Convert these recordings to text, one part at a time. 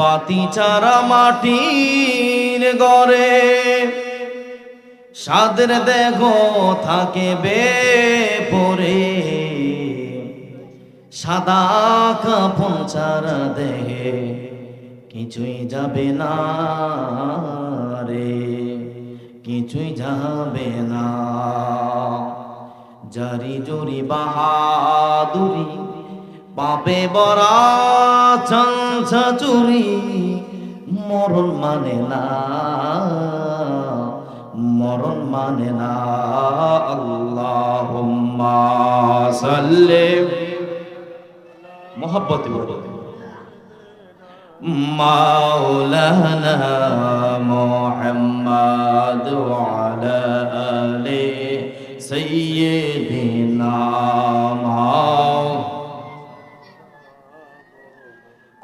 বাতি চারা মাটির গড়ে সাদের দেখো থাকে বে পরে সাদা কাপন চারা দেহে কিছুই যাবে না রে। কিছুই যাবে না। জারি জুরি বাহাদুরি পাপে বরা চাঞ্চা চুরি, মরণ মানে না, মরণ মানে না। সাল্লি। মোহাব্বত মাওলানা মুহাম্মদ ওয়ালা আলি সাইয়্যিদিনা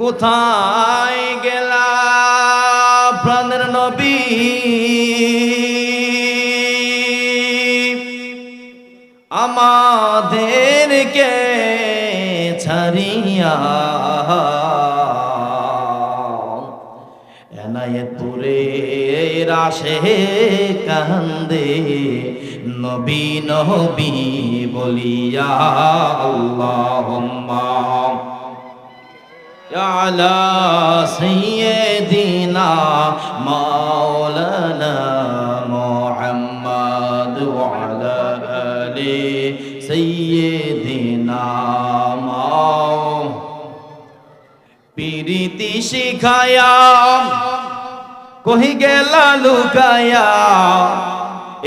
কোথায় গেলা প্রাণের নবী? আমাদেরকে ছাড়িয়া এনায়তপুরে রাশে কান্দে নবী নবী বলিয়া আল্লাহুম্মা على سيدنا مولانا محمد وعلى آل سيدنا مو পিরিতি শিখায়া কহি গেলা লুকায়া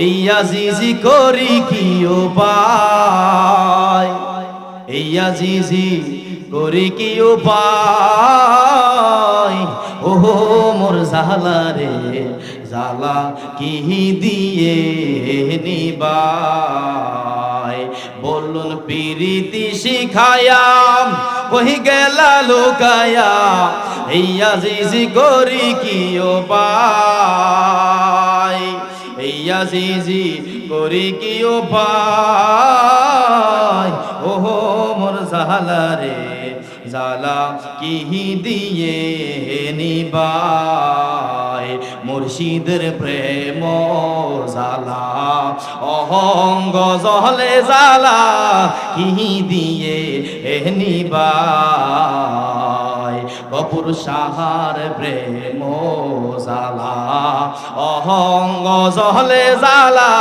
এই আজিজি করি কি উপায় এই আজিজি করি কি উপায়? ও মোর জালা রে জালা কি দিয়ে নিবাই বলুন পিরিতি শিখায়াম কহি গেলা লুকায়া? এই আজিজি করি কি উপায়? এই আজিজি করি কি উপায়? ওহো, মোর জালা রে জালা কি দিয়ে নিবাই মুর্শিদের প্রেম জালা অহঙ্গ জহলে জালা কি দিয়ে নিবাই কপুর সাহার প্রেম জালা অহঙ্গ জহলে জালা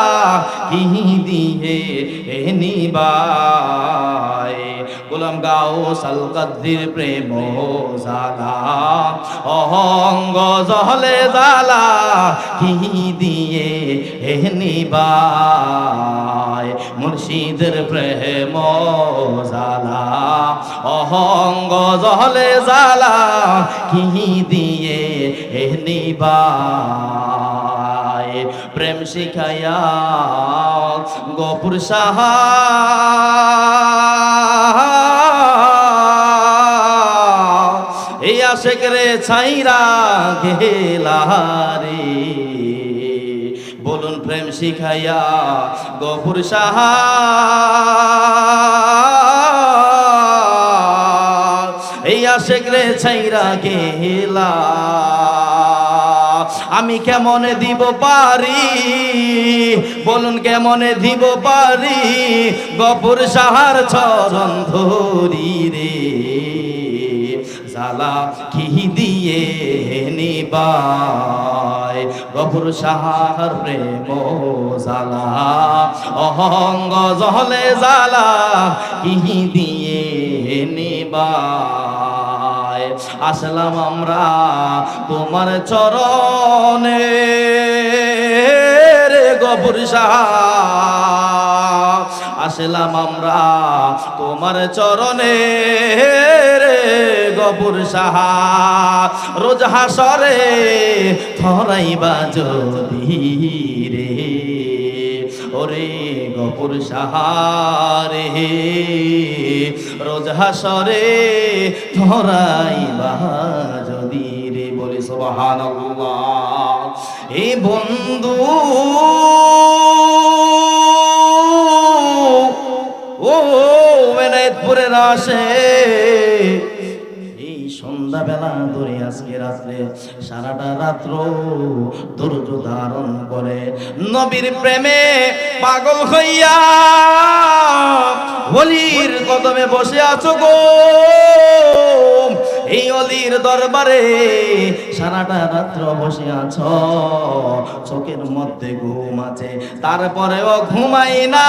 কি দিয়ে নিবাই গোলাম গাও সালকাদ্দির প্রেম জালা অহঙ্গ জহলে জালা কি দিয়ে নিবাই মুর্শিদের প্রেম জালা অহঙ্গ জলে জালা কি দিয়ে নিবাই প্রেম শিখায়া গোপুর সাহা। আশেক রে ছাইরা গেলারে বলুন প্রেম শিখাইয়া গপুর সাহা। এই আশেক রে ছাইরা গেলা আমি কেমনে দিব পারি? বলুন কেমনে দিব পারি? গপুর সাহার চরণ ধরি রে। জালা কি দিয়ে নিবাই গপুর সাহার প্রেম জালা অহঙ্গ জলে জালা কি দিয়ে নিবাই আসলাম আমরা তোমার চরণে রে সাহা আসলাম আমরা। তোমার চরণে রে গপুর সাহা। রোজ হাসরে থরাইবা যদি রে। ওরে গপুর সাহারে রোজ হাসরে ধরাইবা যদি রে। বলে সোহান এ বন্ধু ও মেনায়তপুরের আসে। এই সন্ধ্যা সন্ধ্যাবেলা ধরে আজকে রাত্রে সারাটা রাত্র ধৈর্য ধারণ করে নবীর প্রেমে পাগল হইয়া অলির কদমে বসে আছো গো। এই অলির দরবারে সারাটা রাত্র বসে আছো। চোখের মধ্যে ঘুম আছে, তারপরেও ঘুমাই না।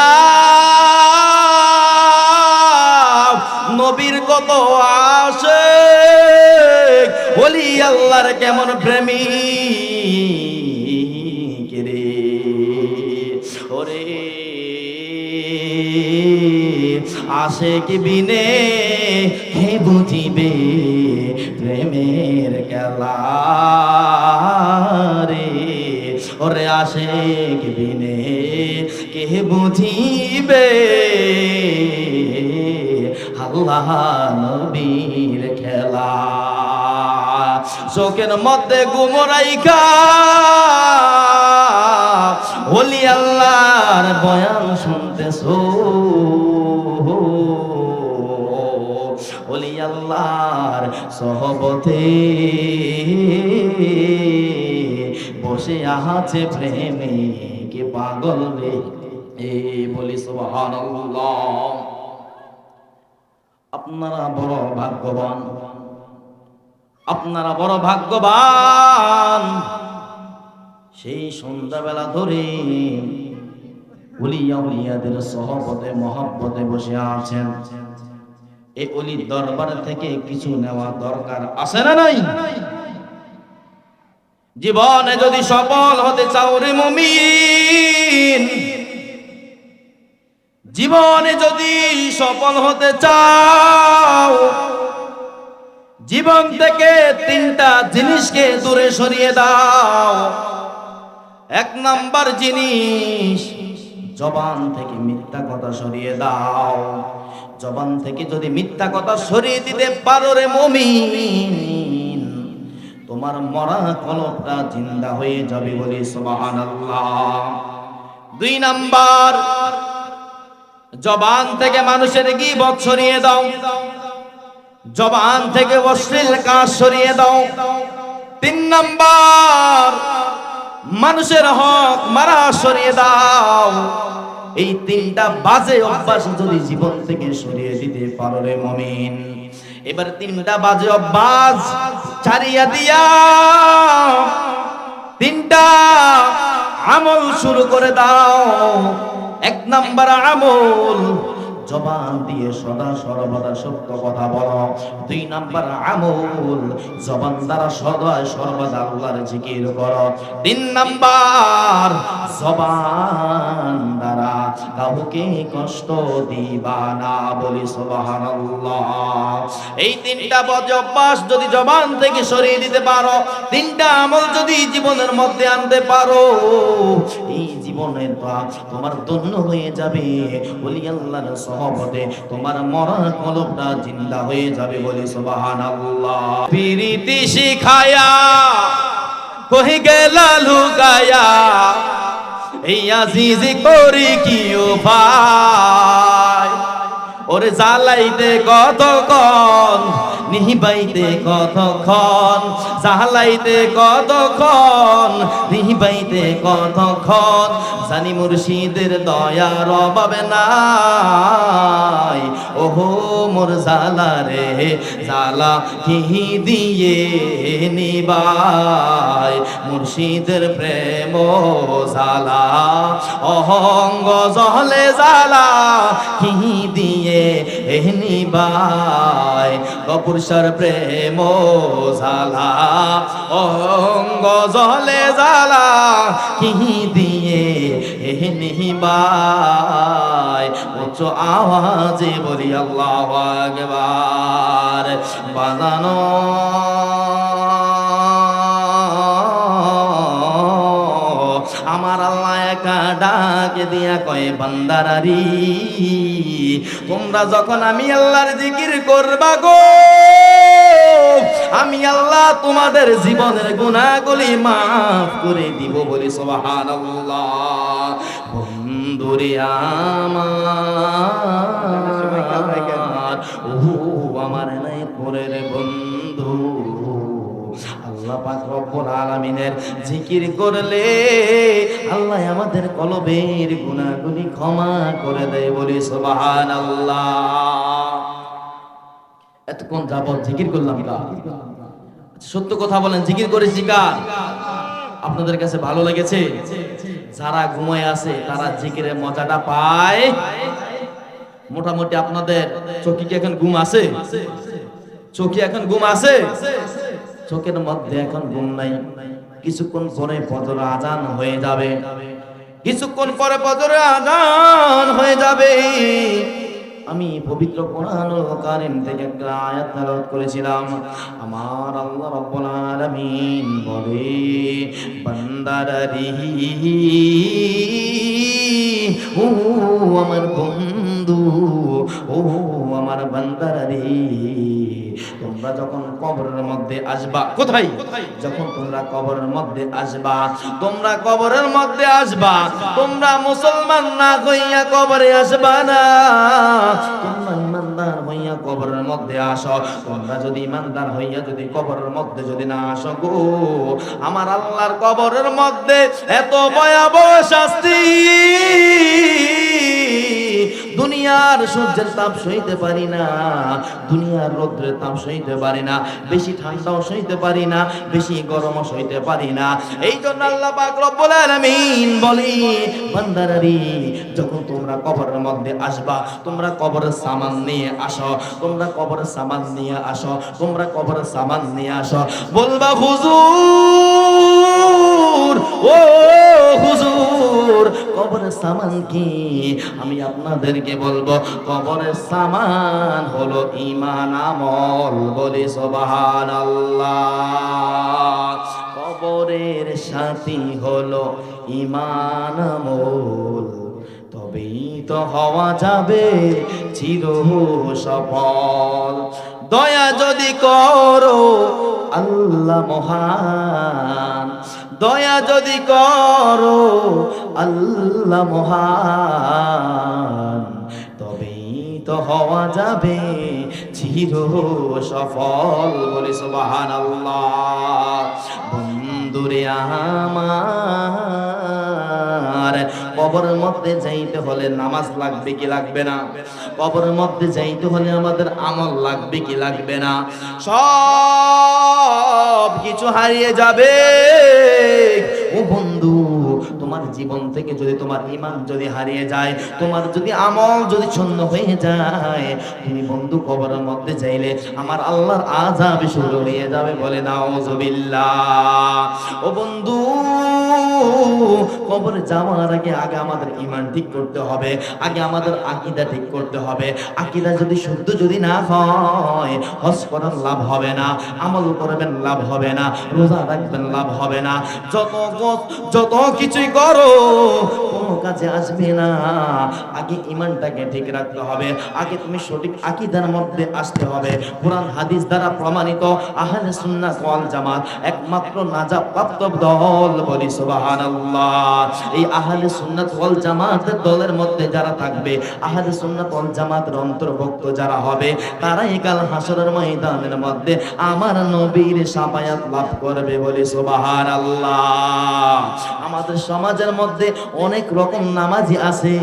নবীর কত আসে বলি, আল্লাহর কেমন প্রেমী রে? ওরে। আসে কি বিনে হে বুঝিবে প্রেমের খেলা রে? ওরে আসে কি বিনে কে বুঝিবে আল্লাহ নবীর খেলা। চোখের মধ্যে গুমরাইকা হলি আল্লাহর বয়ান শুনতেছো। হলি আল্লাহর সহবতে বসে আহাছে প্রেমে, কে পাগল রে? এ বলি সুবহানাল্লাহ। আপনারা বড় ভাগ্যবান। আপনারা বড় ভাগ্যবান। সেই সন্ধ্যাবেলা ধরে উলিয়া উলিয়াদের সহপতে মহব্বতে বসে আছেন। এই অলির দরবার থেকে কিছু নেওয়া দরকার আছে না নাই? জীবনে যদি সফল হতে চাও রে মুমিন জীবনে যদি সফল হতে চাও, জীবন থেকে তিনটা জিনিসকে দূরে সরিয়ে দাও। এক নাম্বার জিনিস, জবান থেকে মিথ্যা কথা সরিয়ে দাও। জবান থেকে যদি মিথ্যা কথা সরিয়ে দিতে পারো রে মমিন, তোমার মরা কলপটা জিন্দা হয়ে যাবে বলে সুবহানাল্লাহ। দুই নাম্বার জবান থেকে মানুষের গিবত সরিয়ে দাও। জবান থেকে অশ্লীল কাজ সরিয়ে দাও। তিন নাম্বার, মানুষের হক মারা সরিয়ে দাও। এই তিনটা বাজে অভ্যাস যদি জীবন থেকে সরিয়ে দিতে পারো রে মমিন। এবার তিনটা বাজে অভ্যাস ছাড়িয়া দিয়া তিনটা আমল শুরু করে দাও। এক নাম্বার আমল। জবান দিয়ে সদা সর্বদা সত্য কথা বলো। দুই নাম্বার আমল, জবান দ্বারা সদা সর্বদা আল্লাহর জিকির করো। তিন নাম্বার, জবান দ্বারা কাউকে কষ্ট দিবা না বলি সুবহানাল্লাহ। এই তিনটা বদ অভ্যাস যদি জবান থেকে সরিয়ে দিতে পারো, তিনটা আমল যদি জীবনের মধ্যে আনতে পারো, এই জীবনের পা তোমার ধন্য হয়ে যাবে। বলি, আল্লাহর সহবতে তোমার মরার কলবটা জিন্দা হয়ে যাবে। বলি, সুবহানাল্লাহ। প্রীতি শিখায়া কহি গেলা লুকায়া, এই আজিজ করি কি ভাই ওরে জ্বালাইতে কতক্ষণ? নিহিবাইতে কতক্ষণ? জ্বালাইতে কতক্ষণ? নিহিবাইতে কতক্ষণ? জানি মুর্শিদের দয়ার অভাবে নাই। ওহো, মোর জ্বালা রে, জ্বালা কি দিয়ে নিবাই? মুর্শিদের প্রেম জ্বালা, অহঙ্গ জলে জ্বালা কি দিয়ে নিবাই কপুরুষের প্রেম জালা অঙ্গ জলে জালা কি দিয়ে নিবাই? উচ্চ আওয়াজে বলি আল্লাহ আকবার, বাজানো ডাকে দিয়া কয়, বান্দারারি, তোমরা যখন আমি আল্লাহর জিকির করবা গো, আমি আল্লাহ তোমাদের জীবনের গুণাগুলি মাফ করে দিব বলি, সুবহানাল্লাহ। বন্ধুরে আমার ও আমার নাই পরের বন্ধু। রব্বুল আলামিনের জিকির করলে আল্লাহ আমাদের কলবের ক্ষমা করে দেয় বলি সুবহানাল্লাহ। এতক্ষণ জিকির করলাম সত্য কথা বলেন, জিকির করেছি কার আপনাদের কাছে ভালো লেগেছে? যারা ঘুমায় আছে, তারা জিকিরের মজাটা পায়। মোটামুটি আপনাদের চোখে কি এখন ঘুম আছে? চোখে এখন ঘুম আছে? চোখের মধ্যে এখন ঘুম নাই। কিছুক্ষণ পরে ফজর আজান হয়ে যাবে। কিছুক্ষণ পরে ফজর আজান হয়ে যাবে। আমি পবিত্র কোরআনুল কারীম থেকে একটা আয়াত তেলাওয়াত করেছিলাম। আমার আল্লাহ রাব্বুল আলামিন বলে বান্দারারি ও আমার বন্ধু, ও আমার বান্দারারি তোমরা যখন কবরের মধ্যে আসবা, কোথায়? যখন তোমরা কবরের মধ্যে আসবা, তোমরা কবরের মধ্যে আসবা, তোমরা মুসলমান না হইয়া কবরে আসবা না। তোমরা ইমানদার হইয়া কবরের মধ্যে আসো, তোমরা যদি ইমানদার হইয়া যদি কবরের মধ্যে যদি না আসো গো, আমার আল্লাহর কবরের মধ্যে এত ভয়াবহ শাস্তি। দুনিয়ার সূর্যের তাপ সইতে পারি না, দুনিয়ার রৌদ্রের তাপ সইতে পারি না, বেশি ঠান্ডাও সইতে পারি না, বেশি গরমও সইতে পারি না। এই জন্য আল্লাহ পাক রব্বুল আলামিন বলি, বান্দারারি, যখন তোমরা কবরের মধ্যে আসবা, তোমরা কবরের সামান নিয়ে আসো, তোমরা কবরের সামান নিয়ে আসো, তোমরা কবরের সামান নিয়ে আসো। বলবা, হুজুর, ও হুজুর, কবরের সামান কি? আমি আপনাদেরকে বলব, কবরের সামান হলো ইমান আমল বলি সোবাহান কবরের সাথী হলো ইমান আমল, তবেই তো হওয়া যাবে চির সফল। দয়া যদি করো আল্লাহ মহান দয়া যদি করো আল্লাহ মহান তবেই তো হওয়া যাবে চির সফল বলে সুবাহান আল্লাহ বন্ধুরে আমার। কবরের মধ্যে যাইতে হলে নামাজ লাগবে কি লাগবে না? কবরের মধ্যে যাইতে হলে আমাদের আমল লাগবে কি লাগবে না? সব কিছু হারিয়ে যাবে। ও বন্ধু তোমার জীবন থেকে যদি তোমার ইমান যদি হারিয়ে যায়, তোমার যদি আমল যদি ছন্ন হয়ে যায়, তুমি বন্ধু কবরের মধ্যে যাইলে আমার আল্লাহর আজাব শুরু হয়ে যাবে বলে নাউজুবিল্লাহ। ও বন্ধু, কবরে যাওয়ার আগে আগে আমাদের ইমান ঠিক করতে হবে, আগে আমাদের আকীদা ঠিক করতে হবে। আকীদা যদি শুদ্ধ যদি না হয়, হজ করার লাভ হবে না, আমল করবেন লাভ হবে না, রোজা রাখবেন লাভ হবে না। যত যত কিছুই করো কোনো কাজে আসবে না। আগে ইমানটাকে ঠিক রাখতে হবে। আগে তুমি সঠিক আকীদার মধ্যে আসতে হবে। কোরআন, হাদিস দ্বারা প্রমাণিত আহলে সুন্নাত ওয়াল জামাত একমাত্র নাজাব প্রাপ্ত দল বলি সুবহানাল্লাহ। এই আহলে সুন্নাত ওয়াল জামাতের দলের মধ্যে যারা থাকবে, আহলে সুন্নাত ওয়াল জামাতের অন্তর্ভুক্ত যারা হবে, তারাই কাল হাসরের ময়দানের মধ্যে আমার নবীর সাফায়াত লাভ করবে বলি সুবহানাল্লাহ। আমাদের সমাজের মধ্যে অনেক রকম নামাজি আছে।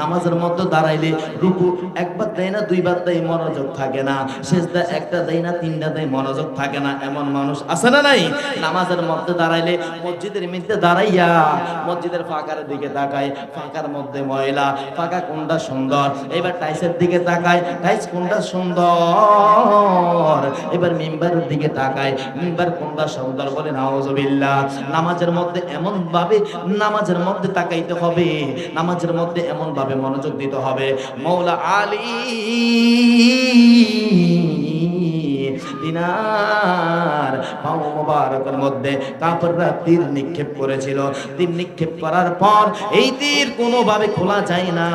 নামাজের মধ্যে দাঁড়াইলে রুকু একবার দেয় না, দুইবার দেয়, মনোযোগ থাকে না। সেজদা একটা দেয় না, তিনটা দেয়, মনোযোগ থাকে না। এমন মানুষ আছে না নাই? নামাজের মধ্যে দাঁড়াইলে মসজিদের মধ্যে দাঁড়াইয়া মসজিদের ফাঁকার দিকে তাকায়। ফাঁকার মধ্যে ময়লা, ফাঁকা কোনটা সুন্দর? এবার টাইসের দিকে তাকায় টাইস কোনটা সুন্দর? এবার মিম্বারের দিকে তাকায়, মিম্বার কোনটা সুন্দর বলে নাউজুবিল্লাহ নামাজের মধ্যে এমন ভাবে নামাজের মধ্যে তাকাইতে হবে। নামাজের মধ্যে এমন ভাবে মনোযোগ দিতে হবে। মৌলা আলী দিনার পাও মোবারকের মধ্যে কাপড়রা তীর নিক্ষেপ করেছিল। তীর নিক্ষেপ করার পর এই তীর কোনোভাবে খোলা যায় না।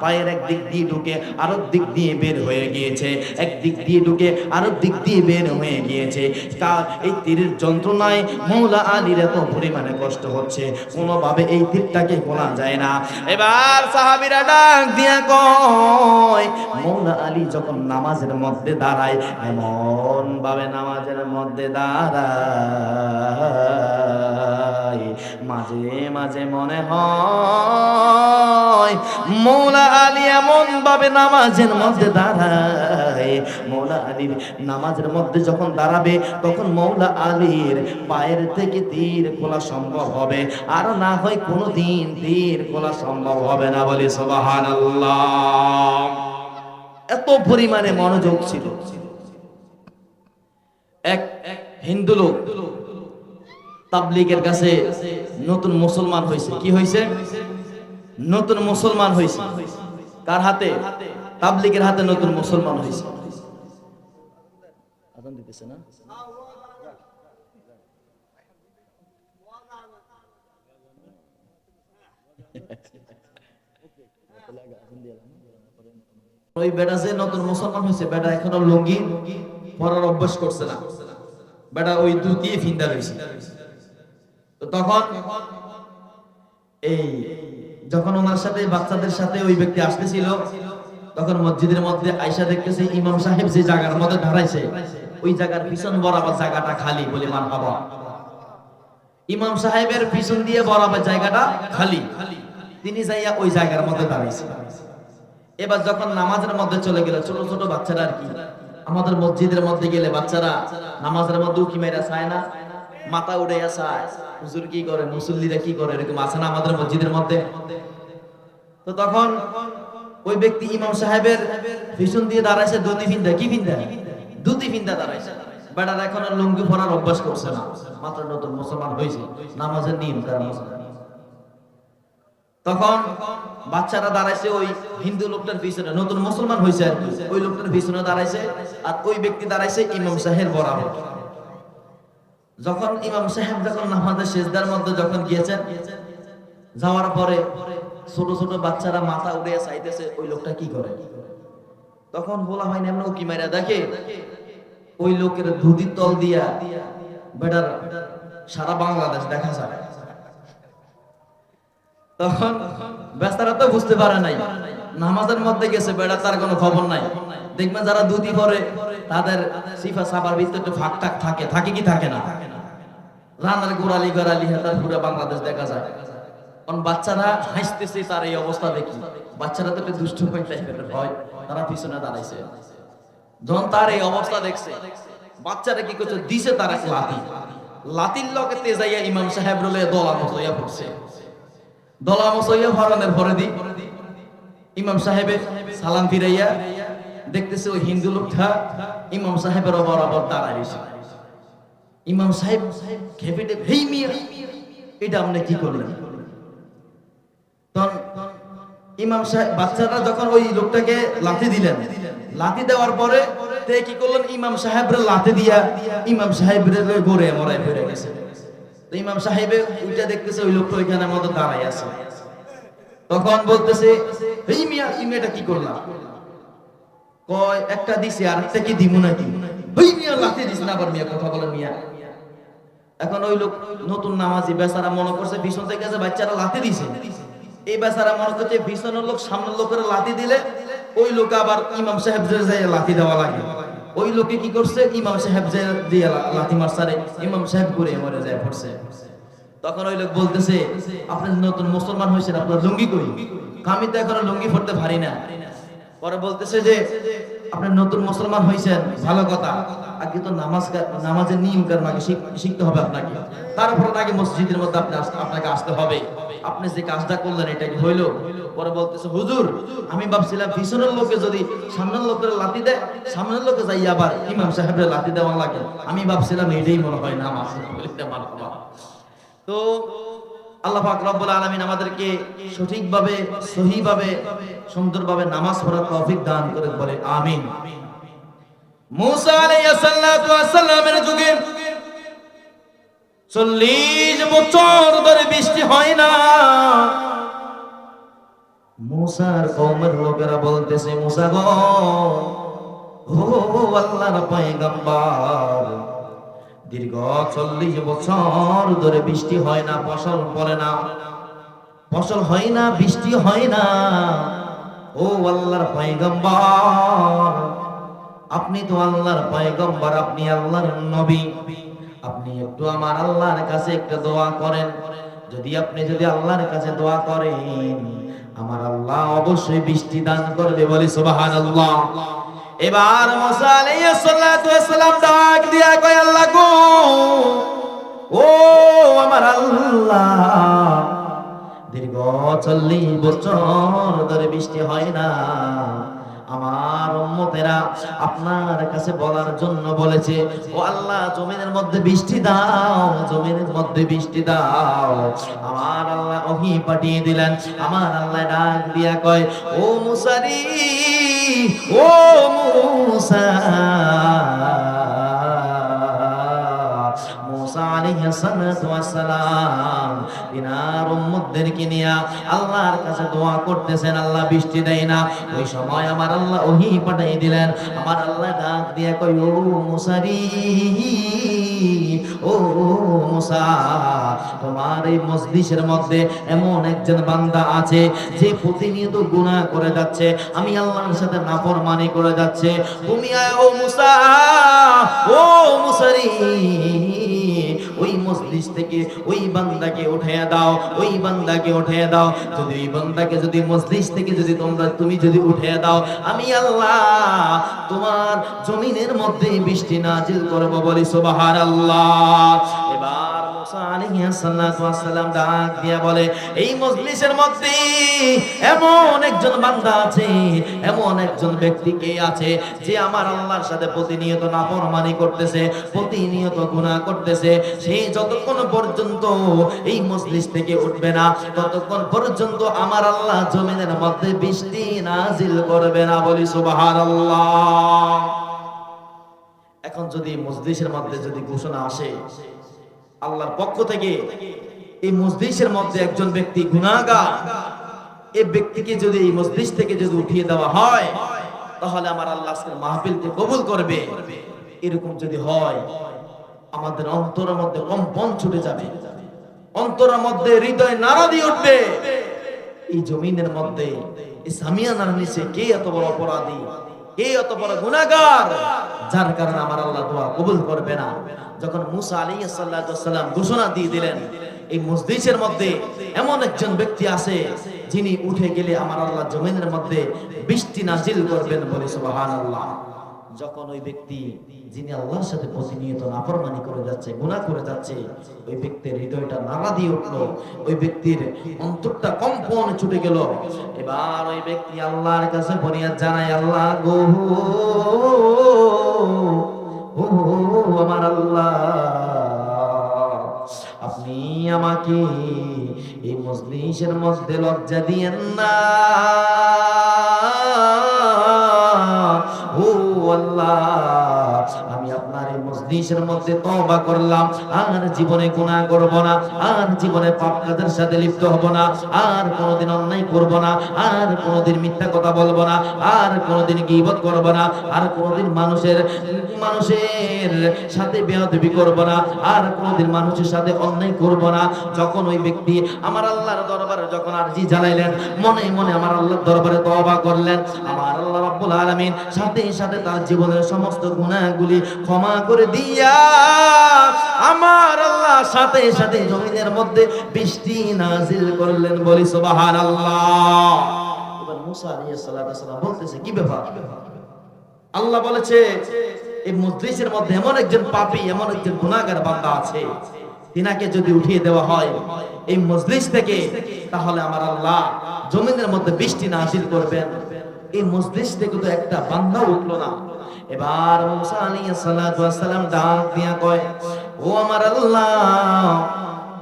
পায়ের এক দিক দিয়ে ঢুকে আরও দিক দিয়ে বের হয়ে গিয়েছে। এক দিক দিয়ে ঢুকে আরও দিক দিয়ে বের হয়ে গিয়েছে। তা- এই তীরের যন্ত্রণায় মৌলা আলীর এত পরিমাণে কষ্ট হচ্ছে। কোনোভাবে এই তীরটাকে খোলা যায় না। এবার সাহাবীরা ডাক দিয়া কয় মৌলা আলী যখন নামাজের মধ্যে দাঁড়ায়, এমন ভাবে নামাজের মধ্যে দাঁড়ায়। মাঝে মাঝে মনে হয়, মৌলা আলী এমন ভাবে নামাজের মধ্যে দাঁড়ায়। মৌলা আলীর নামাজের মধ্যে যখন দাঁড়াবে, তখন মৌলা আলীর পায়ের থেকে তীর খোলা সম্ভব হবে। আর না হয় কোনো দিন তীর খোলা সম্ভব হবে না বলে সোবাহান এত পরিমাণে মনোযোগ ছিল। হিন্দু লোক তাবলিগের কাছে নতুন মুসলমান হয়েছে। কি হয়েছে? নতুন মুসলমান হয়েছে। কার হাতে? তাবলিগের হাতে নতুন মুসলমান হয়েছে। ওই বেটা যে নতুন মুসলমান হয়েছে, বেটা এখনও লুঙ্গি পরার অভ্যাস করছে না। বেটা ওই দুটি ফিন্দা রয়েছে তো তখন এই যখন ওনার সাথে, বাচ্চাদের সাথে ওই ব্যক্তি আসতেছিল, তখন মসজিদের মধ্যে আয়সা দেখতেছে ইমাম সাহেব যে জায়গার মধ্যে দাঁড়াইছে, ওই জায়গার পিছন বরাবর জায়গাটা খালি বলে মান বাবা ইমাম সাহেবের পিছন দিয়ে বরাবর জায়গাটা খালি। তিনি যাইয়া ওই জায়গার মধ্যে দাঁড়াইছে। এবার যখন নামাজের মধ্যে চলে গেল, ছোট ছোট বাচ্চারা আর কি আমাদের মসজিদের মধ্যে গেলে বাচ্চারা নামাজের মধ্যে উকি মেরা চায় না, মাথা উঠে চায়। হুজুর কি করে, মুসল্লিরা কি করে, এরকম আছে না আমাদের মসজিদের মধ্যে? তো তখন ওই ব্যক্তি ইমাম সাহেবের পিছন দিয়ে দাঁড়াইছে দুটি ফিন্দা কি ফিন্দা দুটি ফিন্দা দাঁড়াইছে। বেটার এখন আর লুঙ্গি পরার অভ্যাস করছে না। মাত্র নতুন মুসলমান হয়েছে। নামাজের নিয়ম কারণ তখন বাচ্চারা দাঁড়াইছে ওই হিন্দু লোকটার পিছনে, নতুন মুসলমান হয়েছে আর ওই লোকটার পিছনে দাঁড়াইছে আর ওই ব্যক্তি দাঁড়াইছে ইমাম সাহেব বরাবর। যখন ইমাম সাহেব যখন নামাজের শেষদার মধ্যে যখন গিয়েছেন, যাওয়ার পরে ছোট ছোট বাচ্চারা মাথা উড়ে চাইতেছে, ওই লোকটা কি করে? তখন বলা হয় না, এমন উকি মাইরা দেখে। ওই লোকের ধুতির তল দিয়া বেটার সারা বাংলাদেশ দেখা যায়। তখন বেচারা তো বুঝতে পারে নাই। নামাজের মধ্যে গেছে বেড়া তার কোনো খবর নাই। দেখবেন যারা দুধি পরে, তাদের সিফা সাবার ভিতরে একটু ফাঁক থাকে। থাকে কি থাকে না? রানার গোড়ালি গোড়ালি হাতার বাংলাদেশ দেখা যায়। কারণ বাচ্চারা হাসতেছে, তার এই অবস্থা দেখি। বাচ্চারা তো দুষ্ট হয়ে হয় তারা পিছনে দাঁড়াইছে। যখন তার এই অবস্থা দেখছে, বাচ্চারা কি করছে? দিছে তার লাঠি লাতির লগে তেজাইয়া ইমাম সাহেব রলে দলা মতো পড়ছে। দলা ভরে দি ইমাম সালাম ফিরাইয়া দেখতেছে ওই হিন্দু লোকটা ইমাম সাহেবের রয়েছে। ইমাম সাহেব খেপেটে মিয়া, এটা আপনি কি করলেন? তখন ইমাম সাহেব বাচ্চারা যখন ওই লোকটাকে লাথি দিলেন, লাথি দেওয়ার পরে তে কি করলেন? ইমাম সাহেবরে লাথি দিয়া ইমাম সাহেবরে গড়ে মরাই ফিরে গেছে। ইমাম সাহেবের ওইটা দেখতেছে ওই লোকটা ওইখানে মতো দাঁড়াই আছে। তখন বলতেছে এই মিয়া তুমি এটা কি করলা? কয়, একটা দিছে, আর একটা কি দিমু নাকি? ওই মিয়া, লাথি দিস না আবার মিয়া, কথা বলে মিয়া। এখন ওই লোক নতুন নামাজি বেচারা মনে করছে ভীষণ থেকে বাচ্চারা লাথি দিছে। এই বেচারা মনে করছে ভীষণের লোক সামনের লোকের লাথি দিলে ওই লোক আবার ইমাম সাহেব লাথি দেওয়া লাগে। ওই লোকে কি করছে? ইমাম সাহেব দিয়ে লাথি মারসারে ইমাম সাহেব করে মরে যায়, পড়ছে। তখন ওই লোক বলতেছে, আপনি নতুন মুসলমান হয়েছেন, আপনার লুঙ্গি কই? আমি তো এখন লুঙ্গি পড়তে পারি না। পরে বলতেছে যে, আপনি নতুন মুসলমান হয়েছেন, ভালো কথা। আগে তো নামাজ নামাজের নিয়ম কারণ আগে শিখতে হবে আপনাকে। তারপর আগে মসজিদের মধ্যে আপনি আপনাকে আসতে হবে। আপনি যে কাজটা করলেন, এটা কি হইল? পরে বলতেছে, হুজুর, আমি ভাবছিলাম পিছনের লোকে যদি সামনের লোকের লাতি দেয়, সামনের লোকে যাই আবার ইমাম সাহেবের লাতি দেওয়া লাগে। আমি ভাবছিলাম এটাই মনে হয় নামাজ তো আল্লাহ পাক রব্বুল আলামিন আমাদেরকে সঠিকভাবে, সহিভাবে, সুন্দরভাবে নামাজ পড়ার তৌফিক দান করে বলে, আমিন। মুসা আলাইহিস সালাতু ওয়াসালামের যুগে 40 বছর ধরে বৃষ্টি হয় না। মুসার কওমের লোকেরা বলতেছে, মুসা গো, ও আল্লাহর পয়গম্বর, দীর্ঘ চল্লিশ বছর ধরে বৃষ্টি হয় না, ফসল পড়ে না, ফসল হয় না, বৃষ্টি হয় না। ও আল্লাহর পয়গম্বর, আপনি তো আল্লাহর পয়গম্বর, আপনি আল্লাহর নবী। আপনি একটু আমার আল্লাহর কাছে একটা দোয়া করেন। যদি আপনি যদি আল্লাহর কাছে দোয়া করেন, আমার আল্লাহ অবশ্যই বৃষ্টি দান করবে বলি, সুবহানাল্লাহ। এবার মুসা আলাইহিস সালাতু ডাক দিয়া কয়, আল্লাহ গো, ও আমার আল্লাহ, দীর্ঘ চল্লিশ বছর ধরে বৃষ্টি হয় না। আমার উম্মতেরা আপনার কাছে বলার জন্য বলেছে, ও আল্লাহ, জমিনের মধ্যে বৃষ্টি দাও, জমিনের মধ্যে বৃষ্টি দাও। আমার আল্লাহ ওহি পাঠিয়ে দিলেন, আমার আল্লাহ ডাক দিয়া কয়, ও মুসারি, ও মুসা আল্লাহর কাছে দোয়া করতেছেন, আল্লাহ বৃষ্টি দেয় না। ওই সময় আমার আল্লাহ ওহি দিলেন। আমার আল্লাহ ডাক দিয়ে কই ও মুসারি ও মুসা, তোমার এই মজলিসের মধ্যে এমন একজন বান্দা আছে যে প্রতিনিয়ত গুনাহ করে যাচ্ছে। আমি আল্লাহর সাথে নাফরমানি করে যাচ্ছে। তুমি আয়, ও মুসা, ও মুসারি ওই মজলিস থেকে ওই বান্দাকে উঠাইয়া দাও, ওই বান্দাকে উঠাইয়া দাও। যদি ওই বান্দাকে যদি মজলিস থেকে যদি তোমরা, তুমি যদি উঠাইয়া দাও, আমি আল্লাহ তোমার জমিনের মধ্যে বৃষ্টি নাজিল করব বলি সুবহানাল্লাহ। এবার উঠবে না, ততক্ষণ পর্যন্ত আমার আল্লাহ জমিনের মধ্যে বৃষ্টি নাজিল করবে না বলি এখন যদি মজলিসের মধ্যে যদি ঘোষণা আসে আল্লাহর পক্ষ থেকে এই মজলিসের মধ্যে একজন ব্যক্তি গুনাহগার, এই ব্যক্তিকে যদি এই মজলিস থেকে যদি উঠিয়ে দেওয়া হয়, তাহলে আমার আল্লাহ মাহফিলকে কবুল করবে। এরকম যদি হয়, আমাদের অন্তরের মধ্যে কম্পন ছুটে যাবে। অন্তরের মধ্যে হৃদয় নাড়া দিয়ে উঠবে। এই জমিনের মধ্যে, এই সামিয়ানার নিচে কে এত বড় অপরাধী, কে এত বড় গুনাহগার? যার কারণে আমার আল্লাহ দোয়া কবুল করবে না। যখন মুসা আলাইহিস সালাম ঘোষণা দিয়ে দিলেন, এই মসজিদের মধ্যে এমন একজন ব্যক্তি আছে যিনি উঠে গেলে আমার আল্লাহ জমিনের মধ্যে বৃষ্টি নাজিল করবেন বলে সুবহানাল্লাহ। যখন ওই ব্যক্তি যিনি আল্লাহর সাথে প্রতিনিয়ত নাফরমানি করে যাচ্ছে, গুনাহ করে যাচ্ছে, ওই ব্যক্তির হৃদয়টা নাড়া দিয়ে উঠল, ওই ব্যক্তির অন্তরটা কম্পন ছুটে গেল। এবার ওই ব্যক্তি আল্লাহর কাছে ফরিয়াদ জানায়, আল্লাহ গো! আমার আল্লাহ আপনি আমাকে এই মজলিসের মধ্যে লজ্জা দিয়েন না। ও আল্লাহ মজলিসের মধ্যে তওবা করলাম, আর জীবনে গুনাহ করব না, আর জীবনে পাপ কাজের সাথে লিপ্ত হব না, আর কোনোদিন অন্যায় করব না, আর কোনোদিন মিথ্যা কথা বলব না, আর কোনোদিন গীবত করব না, আর কোনোদিন মানুষের মানুষের সাথে বেয়াদবি করব না, আর কোনোদিন মানুষের সাথে অন্যায় করব না। যখন ওই ব্যক্তি আমার আল্লাহর দরবারে যখন আরজি জ্বালাইলেন, মনে মনে আমার আল্লাহর দরবারে তওবা করলেন, আমার আল্লাহ রাব্বুল আলামিন সাথে সাথে তার জীবনের সমস্ত গুনাহগুলি ক্ষমা করে দিয়া আমার আল্লাহ সাথে সাথে জমিনের মধ্যে বৃষ্টি নাজিল করলেন বলি মুসা আলাইহিস বলতেছে, কি ব্যাপার? আল্লাহ বলেছে, এই মজলিসের মধ্যে এমন একজন পাপী, এমন একজন বান্দা আছে। তিনাকে যদি উঠিয়ে দেওয়া হয় এই মজলিস থেকে, তাহলে আমার আল্লাহ জমিনের মধ্যে বৃষ্টি নাজিল করবেন। এই মজলিস থেকে তো একটা বান্দা উঠল না। এবার মুসা আলাইহিস সালাতু সালাম ডাক দিয়া কয়, ও আমার আল্লাহ,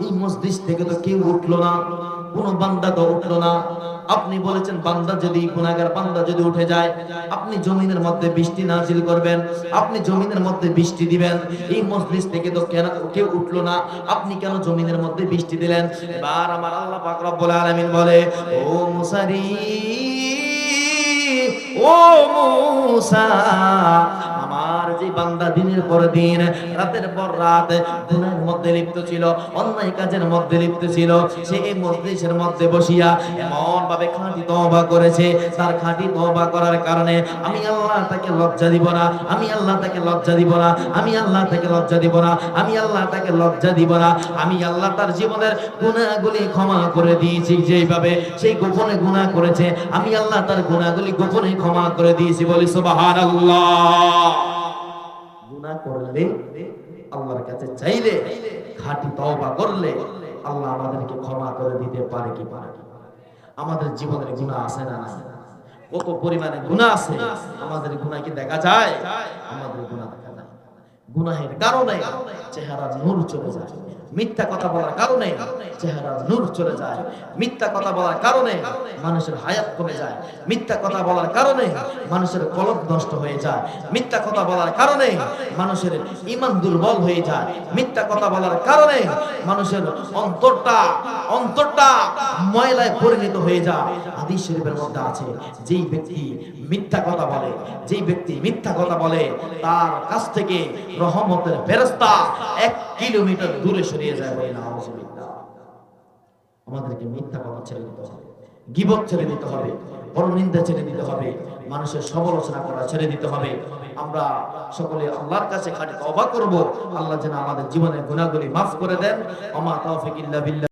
এই মসজিদ থেকে তো কেউ উঠল না, কোন বান্দা তো উঠল না। আপনি বলেছেন বান্দা যদি গুনাহগার, বান্দা যদি উঠে যায়, আপনি জমিনের মধ্যে বৃষ্টি নাজিল করবেন, আপনি জমিনের মধ্যে বৃষ্টি দিবেন। এই মসজিদ থেকে তো কেন, কেউ উঠল না, আপনি কেন জমিনের মধ্যে বৃষ্টি দিলেন? এবার আমার আল্লাহ পাক রব্বুল আলামিন বলে, ও মুসারি ও মুসা আমার যে বান্দা দিনের পর দিন, রাতের পর রাত গুনার মধ্যে লিপ্ত ছিল, অন্যায় কাজের মধ্যে লিপ্ত ছিল। সে এই মজলিসের মধ্যে বসিয়া এমন ভাবে খাঁটি তওবা করেছে। তার খাঁটি তওবা করার কারণে আমি আল্লাহ তাকে লজ্জা দিব না, আমি আল্লাহ তাকে লজ্জা দিব না, আমি আল্লাহ তাকে লজ্জা দিব না, আমি আল্লাহ তাকে লজ্জা দিব না। আমি আল্লাহ তার জীবনের গুনাহগুলি ক্ষমা করে দিয়েছি যেইভাবে সেই গোপনে গুনাহ করেছে। আমি আল্লাহ তার গুনাহগুলি গোপনে ক্ষমা করে দিয়েছি বলি সুবহানাল্লাহ। গুনাহ করলে আল্লাহর কাছে চাইলে খাঁটি তওবা করলে আল্লাহ আমাদেরকে ক্ষমা করে দিতে পারে কি পারে আমাদের জীবনের গুনাহ আছে না কত পরিমাণে গুনাহ আছে? আমাদের গুনাহ কি দেখা যায়? আমাদের গুনাহ গুনাহের কারণে চেহারা নূর চলে যায়। মিথ্যা কথা বলার কারণে চেহারা নূর চলে যায়। মিথ্যা কথা বলার কারণে মানুষের হায়াত কমে যায়। মিথ্যা কথা বলার কারণে মানুষের কলব নষ্ট হয়ে যায়। মিথ্যা কথা বলার কারণে মানুষের ইমান দুর্বল হয়ে যায়। মিথ্যা কথা বলার কারণে মানুষের অন্তরটা অন্তরটা ময়লায় পরিণত হয়ে যায়। হাদিস শরীফের মধ্যে আছে, যেই ব্যক্তি মিথ্যা কথা বলে, যেই ব্যক্তি মিথ্যা কথা বলে, তার কাছ থেকে রহমতের ফেরস্তা এক কিলোমিটার দূরে সরিয়ে যায় বলে না আমাদেরকে মিথ্যা কথা ছেড়ে দিতে হবে, গিবত ছেড়ে দিতে হবে, পরনিন্দা ছেড়ে দিতে হবে, মানুষের সমালোচনা করা ছেড়ে দিতে হবে। আমরা সকলে আল্লাহর কাছে খাটি অবাক করব। আল্লাহ যেন আমাদের জীবনের গুনাহগুলি মাফ করে দেন। আমা তাওফিক ইল্লা বিল্লাহ।